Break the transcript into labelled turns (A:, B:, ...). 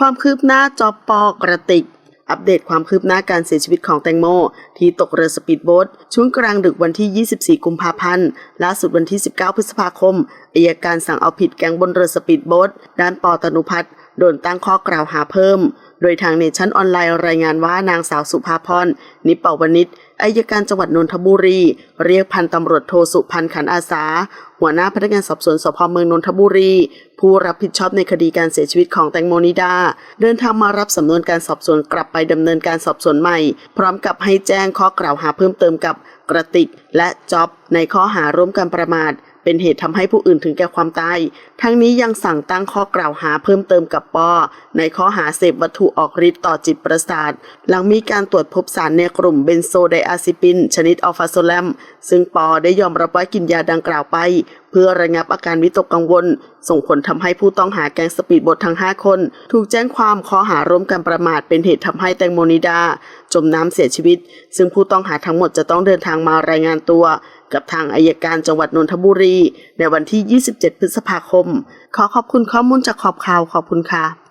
A: ความคืบหน้าจอบปอกระติก อัปเดตความคืบหน้าการเสียชีวิตของแตงโม ที่ตกเรือสปีดโบ๊ทช่วงกลางดึกวันที่ 24 กุมภาพันธ์ ล่าสุดวันที่ 19 พฤษภาคมอายการสั่งเอาผิดแก๊งบนเรือสปีดโบ๊ทด้านปอตนุพัฒน์ โดนตั้งข้อกล่าวหาเพิ่ม โดยทางเนชั่นออนไลน์รายงานว่านางสาวสุภาพรนิปปวนิชอายการจังหวัดนนทบุรี เรียกพันตำรวจโทสุพันขันอาสา หัวหน้าพนักงานสอบสวนสพเมืองนนทบุรี ผู้รับผิดชอบในคดีการเสียชีวิตของแตงโมนิดา เดินทางมารับสำนวนการสอบสวนกลับไปดำเนินการสอบสวนใหม่ พร้อมกับให้แจ้งข้อกล่าวหาเพิ่มเติมกับกระติกและจ็อบในข้อหาร่วมกันประมาท เป็นเหตุทำให้ผู้อื่นถึงแก่ความตาย ทั้งนี้ยังสั่งตั้งข้อกล่าวหาเพิ่มเติมกับปอในข้อหาเสพวัตถุออกฤทธิ์ต่อจิตประสาท หลังมีการตรวจพบสารในกลุ่มเบนโซไดอาซิปิน ชนิดอัลฟาโซแลม ซึ่งปอได้ยอมรับว่ากินยาดังกล่าวไป เพื่อระงับอาการวิตกกังวล ส่งผลทำให้ผู้ต้องหาแก๊งสปีดโบ๊ททั้ง 5 คน ถูกแจ้งความข้อหาร่วมกันประมาทเป็นเหตุทำให้แตงโมนิดา จมน้ำเสียชีวิต ซึ่งผู้ต้องหาทั้งหมดจะต้องเดินทางมารายงานตัว กับทางอายการจังหวัดนนทบุรี ในวันที่ 27 พฤษภาคม ขอขอบคุณข้อมูลจากขอบข่าวขอบคุณค่ะ